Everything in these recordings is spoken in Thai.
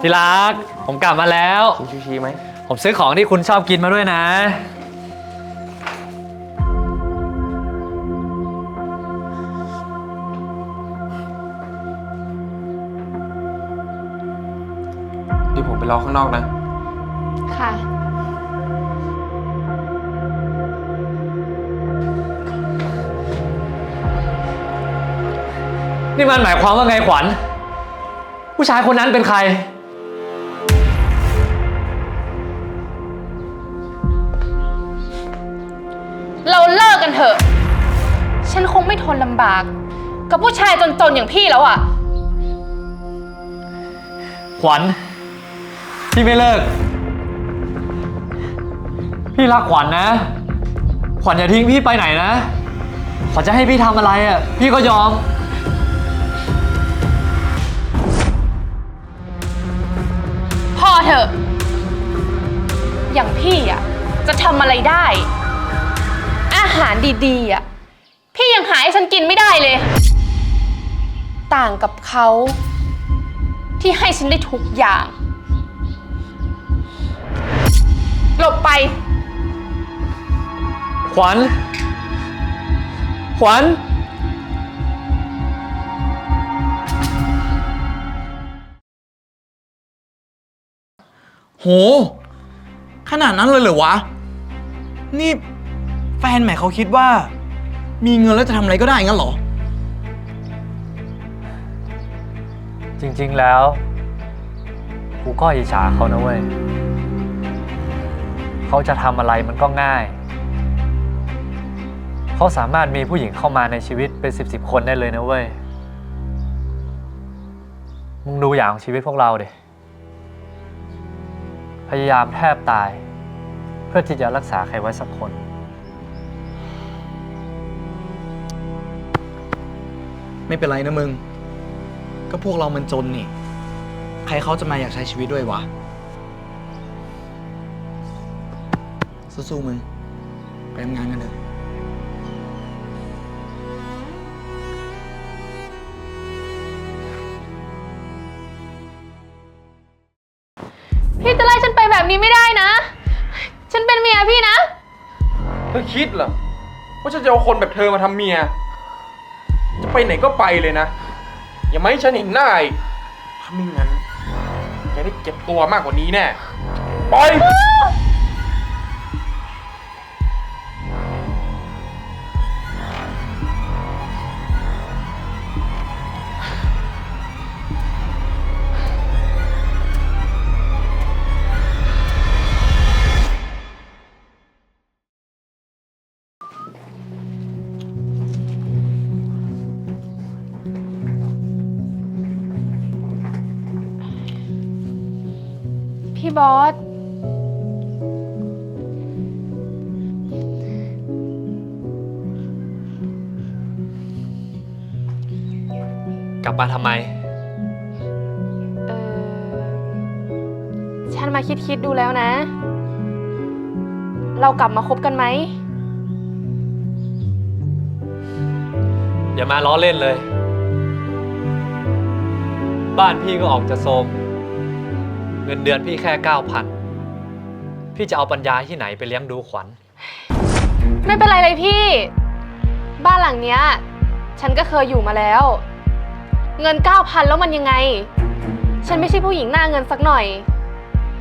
ที่รัก ผมกลับมาแล้วชี้ชี้ไหมผมซื้อของที่คุณชอบกินมาด้วยนะ เดี๋ยวผมไปรอข้างนอกนะ ค่ะ นี่มันหมายความว่าไงขวัญ ผู้ชายคนนั้นเป็นใคร กกันเถอะ ฉันคงไม่ทนลำบาก กับผู้ชายจนๆอย่างพี่แล้วอะ ขวัญ พี่ไม่เลิก พี่รักขวัญนะ ขวัญอย่าทิ้งพี่ไปไหนนะขวัญจะให้พี่ทำอะไรอะ พี่ก็ยอม พอเถอะ อย่างพี่อะ จะทำอะไรได้ อาหารดีๆอะ พี่ยังหาให้ฉันกินไม่ได้เลย ต่างกับเขา ที่ให้ฉันได้ทุกอย่าง หลบไป ขวัญ ขวัญ โห ขนาดนั้นเลยเหรอวะ นี่แฟ นใหม่เขาคิดว่า มีเงินแล้วจะทำอะไรก็ได้งั้นเหรอ จริงๆแล้วกูก็อิจฉาเขานะเว้ยเขาจะทำอะไรมันก็ง่าย เขาสามารถมีผู้หญิงเข้ามาในชีวิตเป็นสิบสิบคนได้เลยนะเว้ย มึงดูอย่างของชีวิตพวกเราเดพยายามแทบตาย เพื่อที่จะรักษาใครไว้สักคน ไม่เป็นไรนะมึง ก็พวกเรามันจนนี่ ใครเขาจะมาอยากใช้ชีวิตด้วยวะ สู้ๆมึง ไปทำงานกันเถอะ พี่จะไล่ฉันไปแบบนี้ไม่ได้นะ ฉันเป็นเมียพี่นะ เธอคิดเหรอว่าฉันจะเอาคนแบบเธอมาทำเมีย จะไปไหนก็ไปเลยนะ อย่าไม่ให้ฉันเห็นหน้าอีกถ้าไม่งั้นแกได้เจ็บตัวมากกว่านี้แน่ปล่อย บอส กลับมาทำไม เออ ฉันมาคิดคิดๆดูแล้วนะ เรากลับมาคบกันไหม อย่ามาล้อเล่นเลย บ้านพี่ก็ออกจะโทรม เงินเดือนพี่แค่เก้าพันพี่จะเอาปัญญาที่ไหนไปเลี้ยงดูขวัญ ไม่เป็นไรเลยพี่ บ้านหลังเนี้ย ฉันก็เคยอยู่มาแล้ว เงินเก้าพันแล้วมันยังไง ฉันไม่ใช่ผู้หญิงหน้าเงินสักหน่อย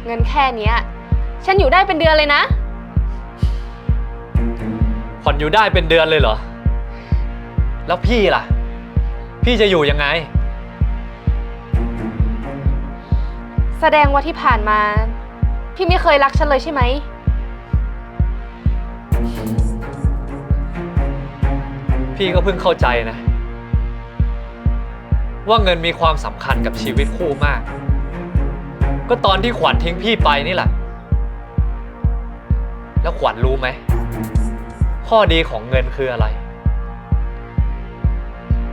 เงินแค่เนี้ย ฉันอยู่ได้เป็นเดือนเลยนะผ่อนอยู่ได้เป็นเดือนเลยเหรอ แล้วพี่ล่ะ พี่จะอยู่ยังไง แสดงว่าที่ผ่านมา พี่ไม่เคยรักฉันเลยใช่ไหม พี่ก็เพิ่งเข้าใจนะ ว่าเงินมีความสำคัญกับชีวิตคู่มาก ก็ตอนที่ขวัญทิ้งพี่ไปนี่แหละ แล้วขวัญรู้ไหม ข้อดีของเงินคืออะไร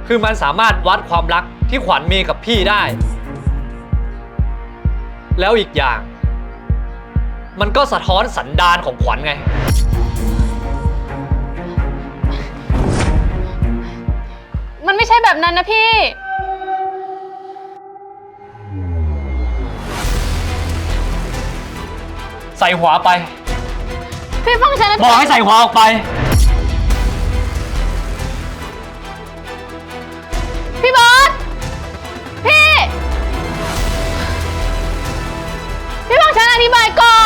คือมันสามารถวัดความรักที่ขวัญมีกับพี่ได้ แล้วอีกอย่าง มันก็สะท้อนสันดานของขวัญไง มันไม่ใช่แบบนั้นนะพี่ ใส่หัวไป พี่ฟังฉันนะบอกให้ใส่หัวออกไป อธิบายก่อ